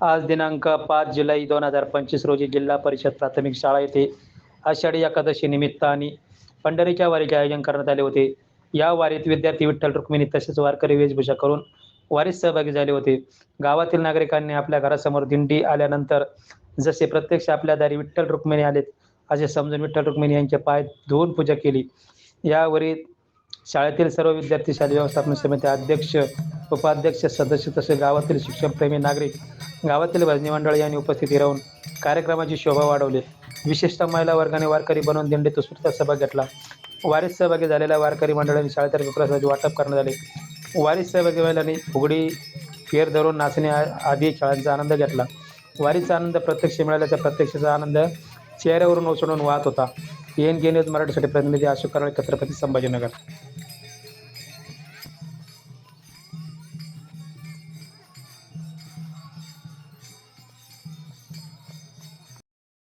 आज दिनांक पाच जुलै दोन हजार पंचवीस रोजी जिल्हा परिषद प्राथमिक शाळा येथे आषाढी एकादशी निमित्त आणि पंढरीच्या वारीचे आयोजन करण्यात आले होते. या वारीत विद्यार्थी विठ्ठल रुक्मिणी तसेच वारकरी वेशभूषा करून वारीत सहभागी झाले होते. गावातील नागरिकांनी आपल्या घरासमोर दिंडी आल्यानंतर जसे प्रत्यक्ष आपल्या दारी विठ्ठल रुक्मिणी आलेत असे समजून विठ्ठल रुक्मिणी यांचे पाय धुवून पूजा केली. यावरील शाळेतील सर्व विद्यार्थी शालेय व्यवस्थापन समिती अध्यक्ष उपाध्यक्ष सदस्य तसेच गावातील शिक्षणप्रेमी नागरिक गावातील भजनी मंडळ यांनी उपस्थिती राहून कार्यक्रमाची शोभा वाढवली. विशेषतः महिला वर्गाने वारकरी बनवून दिंडीत उत्स्फूर्त सहभाग घेतला. वारीत सहभागी झालेल्या वारकरी मंडळांनी शाळेतर्फे प्रसादाचे वाटप करण्यात आले. वारीत सहभागी महिलांनी फुगडी फेर धरून नाचणे आदी खेळांचा आनंद घेतला. वारीचा आनंद प्रत्यक्ष मिळाल्याचा प्रत्यक्षाचा आनंद चेहऱ्यावरून ओसळून वाहत होता. एन. के. न्यूज मराठीसाठी प्रतिनिधी अशोक कराळे छत्रपती संभाजीनगर.